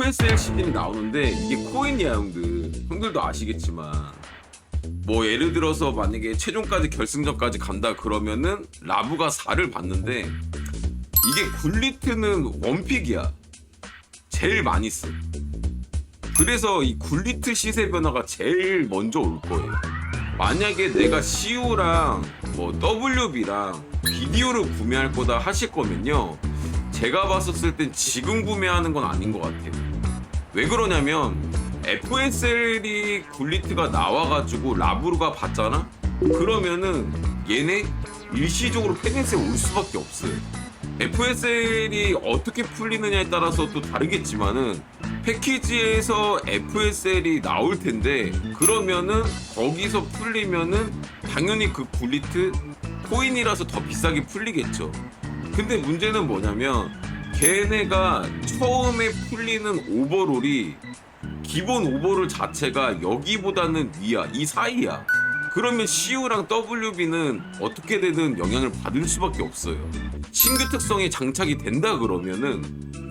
FSL 시즌이 나오는데 이게 코인이야 형들 형들도 아시겠지만 뭐 예를 들어서 만약에 최종까지 결승전까지 간다 그러면은 라부가 4를 받는데 이게 굴리트는 원픽이야. 제일 많이 써 그래서 이 굴리트 시세 변화가 제일 먼저 올 거예요. 만약에 내가 CU랑 뭐 WB랑 비디오를 구매할 거다 하실 거면요 제가 봤었을 땐 지금 구매하는 건 아닌 것 같아요 왜 그러냐면 FSL이 굴리트가 나와가지고 라브루가 봤잖아? 그러면은 얘네 일시적으로 페닉스에 올 수밖에 없어요. FSL이 어떻게 풀리느냐에 따라서 또 다르겠지만은 패키지에서 FSL이 나올 텐데 그러면은 거기서 풀리면은 당연히 그 굴리트 코인이라서 더 비싸게 풀리겠죠. 근데 문제는 뭐냐면 걔네가 처음에 풀리는 오버롤이 기본 오버롤 자체가 여기보다는 위야 이 사이야. 그러면 CU랑 WB는 어떻게 되든 영향을 받을 수밖에 없어요. 신규 특성이 장착이 된다 그러면은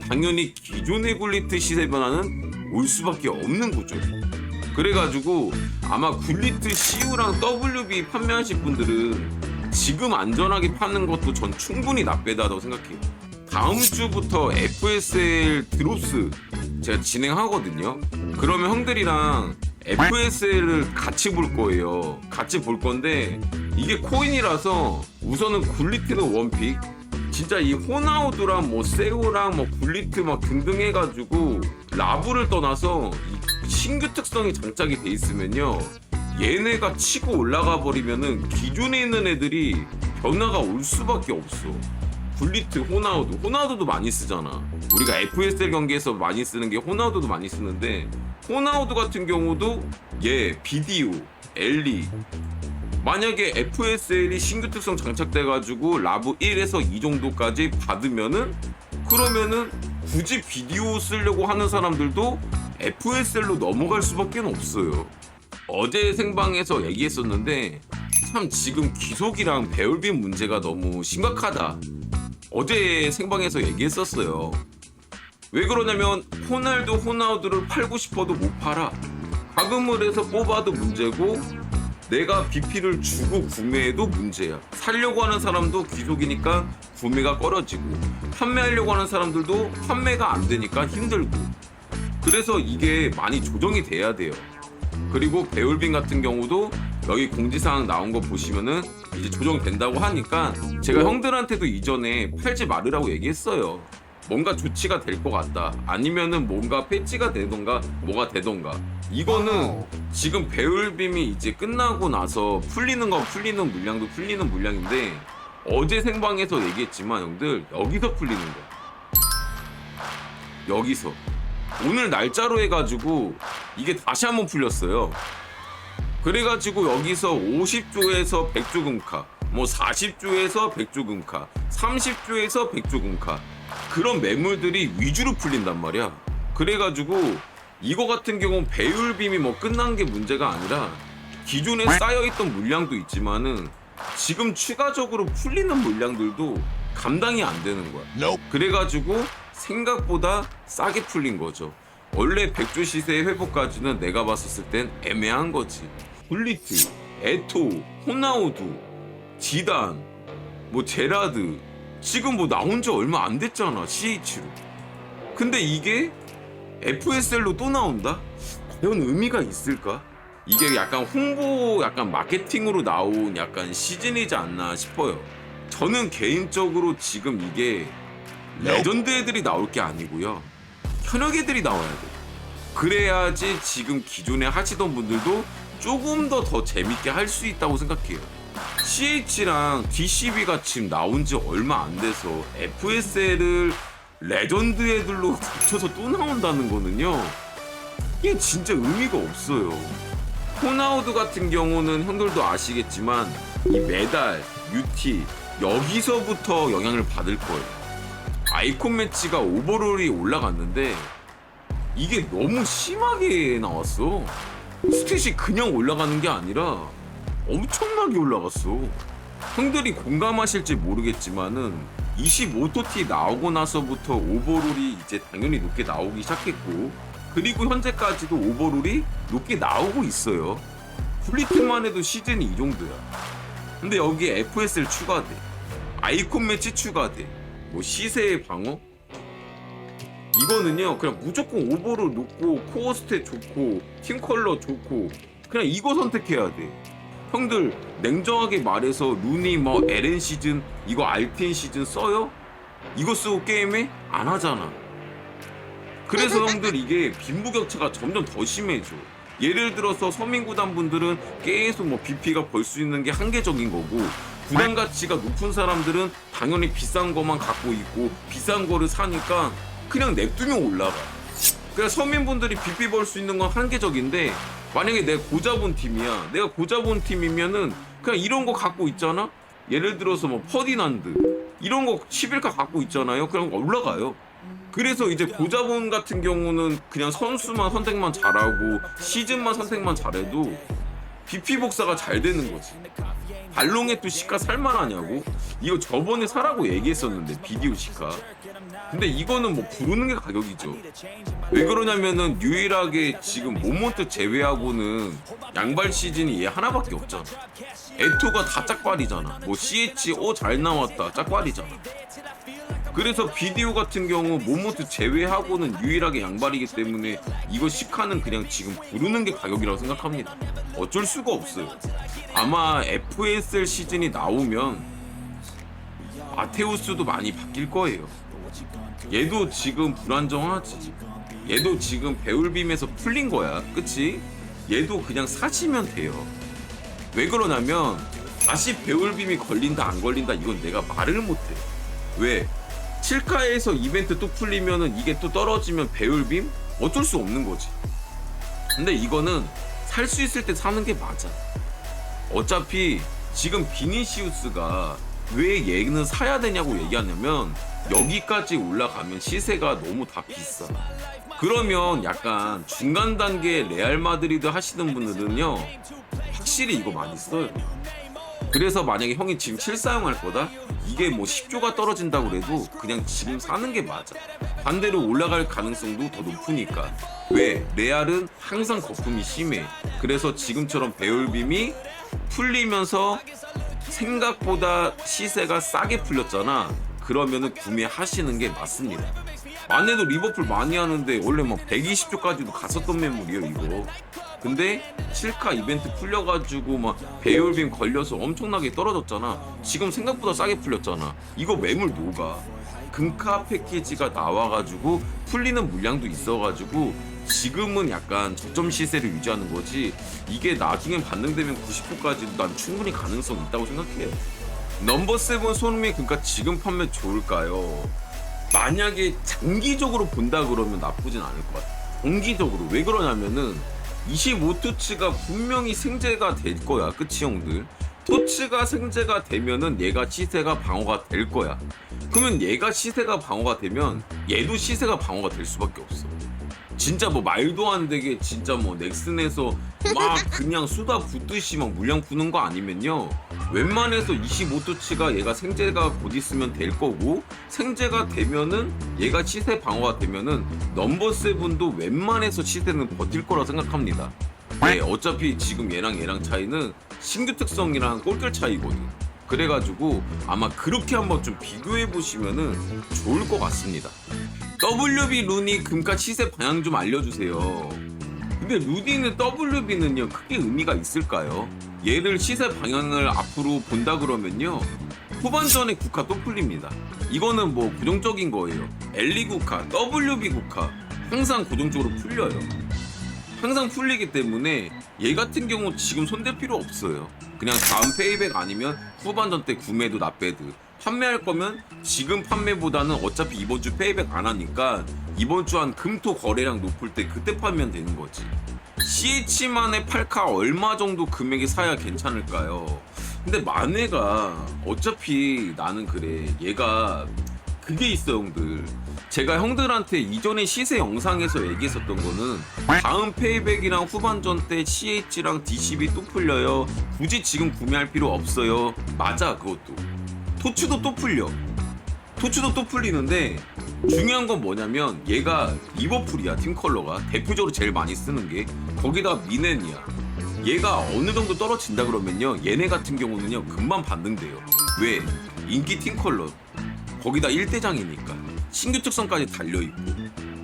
당연히 기존의 굴리트 시세 변화는 올 수밖에 없는 구조. 그래가지고 아마 굴리트 CU랑 WB 판매하실 분들은 지금 안전하게 파는 것도 전 충분히 납배다고 생각해요 다음 주부터 FSL 드롭스 제가 진행하거든요. 그러면 형들이랑 FSL을 같이 볼 거예요. 같이 볼 건데 이게 코인이라서 우선은 굴리트는 원픽. 진짜 이 호나우드랑 뭐 세오랑 뭐 굴리트 막 등등 해가지고 라브를 떠나서 이 신규 특성이 장착이 돼 있으면요. 얘네가 치고 올라가 버리면은 기존에 있는 애들이 변화가 올 수밖에 없어. 굴리트, 호나우드, 호나우드도 많이 쓰잖아. 우리가 FSL 경기에서 많이 쓰는 게 호나우드도 많이 쓰는데 호나우드 같은 경우도 얘 비디오, 엘리 만약에 FSL이 신규 특성 장착돼가지고 라브 1에서 2 정도까지 받으면은 그러면은 굳이 비디오 쓰려고 하는 사람들도 FSL로 넘어갈 수밖에 없어요. 어제 생방에서 얘기했었는데 참 지금 기속이랑 배울빈 문제가 너무 심각하다. 어제 생방에서 얘기했었어요. 왜 그러냐면 호날두 호나우두를 팔고 싶어도 못 팔아. 과금을 해서 뽑아도 문제고 내가 BP를 주고 구매해도 문제야. 살려고 하는 사람도 귀속이니까 구매가 꺼려지고 판매하려고 하는 사람들도 판매가 안 되니까 힘들고 그래서 이게 많이 조정이 돼야 돼요. 그리고 배울빈 같은 경우도 여기 공지사항 나온 거 보시면은 이제 조정된다고 하니까 제가 형들한테도 이전에 팔지 말으라고 얘기했어요. 뭔가 조치가 될 것 같다. 아니면은 뭔가 패치가 되던가 뭐가 되던가. 이거는 지금 배울빔이 이제 끝나고 나서 풀리는 건 풀리는 물량도 풀리는 물량인데 어제 생방에서 얘기했지만 형들 여기서 풀리는 거야. 여기서. 오늘 날짜로 해가지고 이게 다시 한번 풀렸어요. 그래가지고 여기서 50조에서 100조 금카, 뭐 40조에서 100조 금카, 30조에서 100조 금카 그런 매물들이 위주로 풀린단 말이야. 그래가지고 이거 같은 경우는 배율 빔이 뭐 끝난 게 문제가 아니라 기존에 쌓여있던 물량도 있지만은 지금 추가적으로 풀리는 물량들도 감당이 안 되는 거야. 그래가지고 생각보다 싸게 풀린 거죠. 원래 백조 시세의 회복까지는 내가 봤었을 땐 애매한 거지. 굴리트, 에토, 호나우두, 지단, 뭐 제라드 지금 뭐 나온 지 얼마 안 됐잖아 CH로. 근데 이게 FSL로 또 나온다? 과연 의미가 있을까? 이게 약간 홍보, 약간 마케팅으로 나온 약간 시즌이지 않나 싶어요. 저는 개인적으로 지금 이게 레전드 애들이 나올 게 아니고요. 현역 애들이 나와야 돼. 그래야지 지금 기존에 하시던 분들도 조금 더 더 재밌게 할 수 있다고 생각해요. CH랑 DCB가 지금 나온 지 얼마 안 돼서 FSL을 레전드 애들로 붙여서 또 나온다는 거는요. 이게 진짜 의미가 없어요. 호나우드 같은 경우는 형들도 아시겠지만 이 메달, UT 여기서부터 영향을 받을 거예요. 아이콘 매치가 오버롤이 올라갔는데 이게 너무 심하게 나왔어. 스탯이 그냥 올라가는 게 아니라 엄청나게 올라갔어. 형들이 공감하실지 모르겠지만은 25토티 나오고 나서부터 오버롤이 이제 당연히 높게 나오기 시작했고 그리고 현재까지도 오버롤이 높게 나오고 있어요. 플리트만 해도 시즌이 이 정도야. 근데 여기에 FSL 추가돼. 아이콘 매치 추가돼. 뭐 시세의 방어? 이거는요 그냥 무조건 오버롤 높고 코어 스탯 좋고 팀 컬러 좋고 그냥 이거 선택해야 돼. 형들 냉정하게 말해서 루니 뭐 LN 시즌 이거 RTN 시즌 써요? 이거 쓰고 게임해? 안 하잖아. 그래서 형들 이게 빈부격차가 점점 더 심해져. 예를 들어서 서민구단 분들은 계속 뭐 BP가 벌 수 있는 게 한계적인 거고 구단 가치가 높은 사람들은 당연히 비싼 거만 갖고 있고 비싼 거를 사니까 그냥 냅두면 올라가. 그래서 서민분들이 BP 벌수 있는 건 한계적인데 만약에 내가 고자본 팀이야. 내가 고자본 팀이면은 그냥 이런 거 갖고 있잖아. 예를 들어서 뭐 퍼디난드 이런 거 11카 갖고 있잖아요. 그냥 올라가요. 그래서 이제 고자본 같은 경우는 그냥 선수만 선택만 잘하고 시즌만 선택만 잘해도 BP 복사가 잘 되는 거지. 발롱의 또 시가 살만하냐고? 이거 저번에 사라고 얘기했었는데 비디오 시가. 근데 이거는 뭐 부르는 게 가격이죠. 왜 그러냐면은 유일하게 지금 모몬트 제외하고는 양발 시즌이 얘 하나밖에 없잖아. 에토가 다 짝발이잖아. 뭐 CHO 잘 나왔다 짝발이잖아. 그래서 비디오 같은 경우 모모트 제외하고는 유일하게 양발이기 때문에 이거 시카는 그냥 지금 부르는 게 가격이라고 생각합니다. 어쩔 수가 없어요. 아마 FSL 시즌이 나오면 아테우스도 많이 바뀔 거예요. 얘도 지금 불안정하지. 얘도 지금 배울빔에서 풀린 거야. 그치? 얘도 그냥 사시면 돼요. 왜 그러냐면 다시 배울빔이 걸린다 안 걸린다 이건 내가 말을 못해. 왜? 7카에서 이벤트 또 풀리면은 이게 또 떨어지면 배울빔? 어쩔 수 없는 거지. 근데 이거는 살 수 있을 때 사는 게 맞아. 어차피 지금 비니시우스가 왜 얘는 사야 되냐고 얘기하냐면 여기까지 올라가면 시세가 너무 다 비싸. 그러면 약간 중간 단계 레알 마드리드 하시는 분들은요 확실히 이거 많이 써요. 그래서 만약에 형이 지금 7 사용할 거다? 이게 뭐 10조가 떨어진다고 그래도 그냥 지금 사는 게 맞아. 반대로 올라갈 가능성도 더 높으니까. 왜? 레알은 항상 거품이 심해. 그래서 지금처럼 배울빔이 풀리면서 생각보다 시세가 싸게 풀렸잖아. 그러면은 구매하시는 게 맞습니다. 만해도 리버풀 많이 하는데 원래 막 120조까지도 갔었던 매물이에요 이거. 근데 7카 이벤트 풀려가지고 막 배율빔 걸려서 엄청나게 떨어졌잖아. 지금 생각보다 싸게 풀렸잖아. 이거 매물 녹아. 금카 패키지가 나와가지고 풀리는 물량도 있어가지고 지금은 약간 저점 시세를 유지하는 거지. 이게 나중에 반등되면 90%까지도 난 충분히 가능성 있다고 생각해요. 넘버 세븐 손흥민 금카 지금 판매 좋을까요? 만약에 장기적으로 본다 그러면 나쁘진 않을 것 같아. 장기적으로 왜 그러냐면은 25토치가 분명히 생재가 될 거야. 그치 형들? 토치가 생재가 되면은 얘가 시세가 방어가 될 거야. 그러면 얘가 시세가 방어가 되면 얘도 시세가 방어가 될 수밖에 없어. 진짜 뭐 말도 안 되게 진짜 뭐 넥슨에서 막 그냥 쏟아 붓듯이 막 물량 푸는 거 아니면요. 웬만해서 25토치가 얘가 생재가 곧 있으면 될 거고 생재가 되면은 얘가 시세 방어가 되면은 넘버 세븐도 웬만해서 시세는 버틸 거라 생각합니다. 네 어차피 지금 얘랑 얘랑 차이는 신규 특성이랑 골결 차이거든. 그래가지고 아마 그렇게 한번 좀 비교해 보시면은 좋을 것 같습니다 WB 루니 금가 시세 방향 좀 알려주세요. 근데 루니는 WB는요 크게 의미가 있을까요? 얘를 시세 방향을 앞으로 본다 그러면요 후반전에 국화 또 풀립니다. 이거는 뭐 고정적인 거예요. 엘리 국화, WB 국화 항상 고정적으로 풀려요. 항상 풀리기 때문에 얘 같은 경우 지금 손댈 필요 없어요. 그냥 다음 페이백 아니면 후반전 때 구매도 나빼드. 판매할 거면 지금 판매보다는 어차피 이번 주 페이백 안 하니까 이번 주 한 금토 거래량 높을 때 그때 팔면 되는 거지. CH만의 8카 얼마 정도 금액이 사야 괜찮을까요? 근데 만회가 어차피 나는 그래. 얘가 그게 있어 형들. 제가 형들한테 이전에 시세 영상에서 얘기했었던 거는 다음 페이백이랑 후반전 때 CH랑 DCB 또 풀려요. 굳이 지금 구매할 필요 없어요. 맞아 그것도. 토치도 또 풀려. 토츠도 또 풀리는데 중요한 건 뭐냐면 얘가 리버풀이야 팀 컬러가. 대표적으로 제일 많이 쓰는 게. 거기다 미넨이야. 얘가 어느 정도 떨어진다 그러면요 얘네 같은 경우는요 금방 반등돼요. 왜? 인기 팀 컬러. 거기다 1대장이니까. 신규 특성까지 달려있고.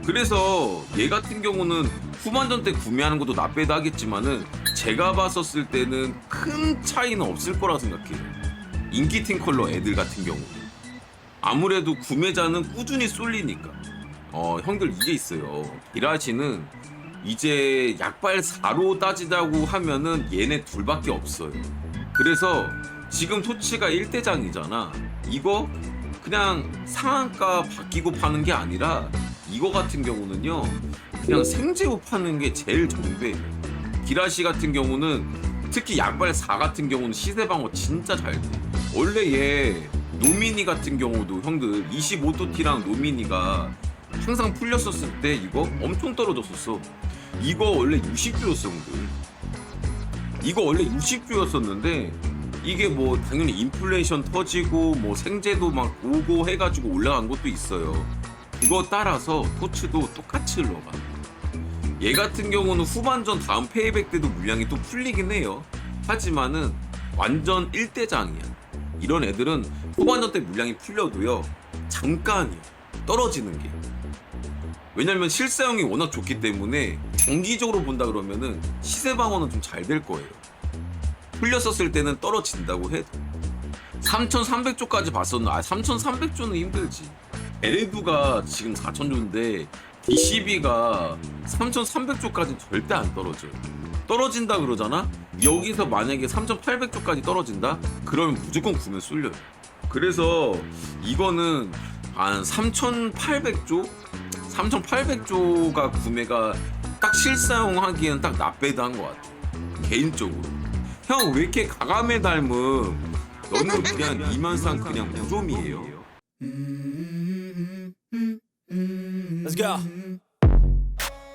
그래서 얘 같은 경우는 후반전 때 구매하는 것도 나빼도 하겠지만은 제가 봤었을 때는 큰 차이는 없을 거라 생각해요 인기 팀 컬러 애들 같은 경우. 아무래도 구매자는 꾸준히 쏠리니까. 어 형들 이게 있어요. 이라시는 이제 약발 4로 따지자고 하면은 얘네 둘밖에 없어요. 그래서 지금 토치가 1대장이잖아. 이거 그냥 상한가 바뀌고 파는 게 아니라 이거 같은 경우는요 그냥 생제로 파는 게 제일 정배. 기라시 같은 경우는 특히 약발 4 같은 경우는 시세 방어 진짜 잘 돼. 원래 얘 노미니 같은 경우도 형들 25도티랑 노미니가 항상 풀렸었을 때 이거 엄청 떨어졌었어. 이거 원래 60주였어 형들. 이거 원래 60주였었는데 이게 뭐 당연히 인플레이션 터지고 뭐 생제도 막 오고 해가지고 올라간 것도 있어요. 그거 따라서 토츠도 똑같이 흘러가. 얘 같은 경우는 후반전 다음 페이백 때도 물량이 또 풀리긴 해요. 하지만은 완전 1대장이야. 이런 애들은 후반전 때 물량이 풀려도요. 잠깐이야. 떨어지는 게. 왜냐면 실사용이 워낙 좋기 때문에 정기적으로 본다 그러면은 시세 방어는 좀 잘 될 거예요. 풀렸었을 때는 떨어진다고 해도 3,300조까지 봤었나? 아, 3,300조는 힘들지. 에르두가 지금 4,000조인데 DCB가 3,300조까지 절대 안 떨어져요. 떨어진다 그러잖아? 여기서 만약에 3,800조까지 떨어진다? 그러면 무조건 구매 쏠려요. 그래서 이거는 한 3,800조? 3,800조가 구매가 딱 실사용하기에는 딱 나빼드 한 것 같아. 개인적으로. 형 왜 이렇게 가감에 닮음? 너는 그냥 이만상 그냥 무좀이에요. Let's go.